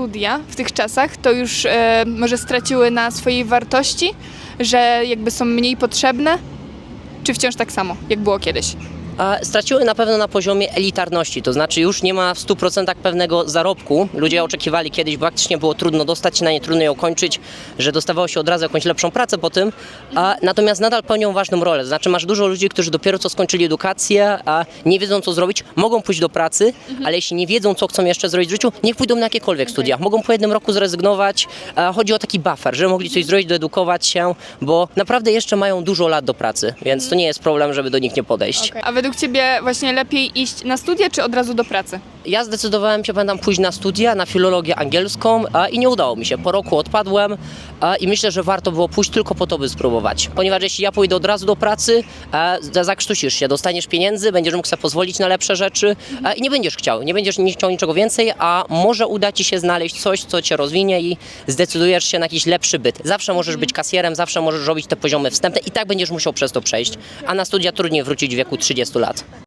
studia w tych czasach, to już e, może straciły na swojej wartości, że jakby są mniej potrzebne? Czy wciąż tak samo, jak było kiedyś? Straciły na pewno na poziomie elitarności, to znaczy już nie ma w 100% pewnego zarobku. Ludzie oczekiwali kiedyś, bo faktycznie było trudno dostać się na nie, trudno ją kończyć, że dostawało się od razu jakąś lepszą pracę po tym, a, natomiast nadal pełnią ważną rolę. To znaczy masz dużo ludzi, którzy dopiero co skończyli edukację, a nie wiedzą co zrobić, mogą pójść do pracy, ale jeśli nie wiedzą co chcą jeszcze zrobić w życiu, niech pójdą na jakiekolwiek studia. Mogą po jednym roku zrezygnować. A chodzi o taki buffer, że mogli coś zrobić, doedukować się, bo naprawdę jeszcze mają dużo lat do pracy, więc to nie jest problem, żeby do nich nie podejść. A według Ciebie właśnie lepiej iść na studia, czy od razu do pracy? Ja zdecydowałem się, pamiętam, pójść na studia, na filologię angielską a, i nie udało mi się. Po roku odpadłem a, i myślę, że warto było pójść tylko po to, by spróbować. Ponieważ jeśli ja pójdę od razu do pracy, a, za- zakrztusisz się, dostaniesz pieniędzy, będziesz mógł sobie pozwolić na lepsze rzeczy a, i nie będziesz chciał, nie będziesz nie chciał niczego więcej, a może uda ci się znaleźć coś, co cię rozwinie i zdecydujesz się na jakiś lepszy byt. Zawsze możesz być kasjerem, zawsze możesz robić te poziomy wstępne i tak będziesz musiał przez to przejść, a na studia trudniej wrócić w wieku 30 lat.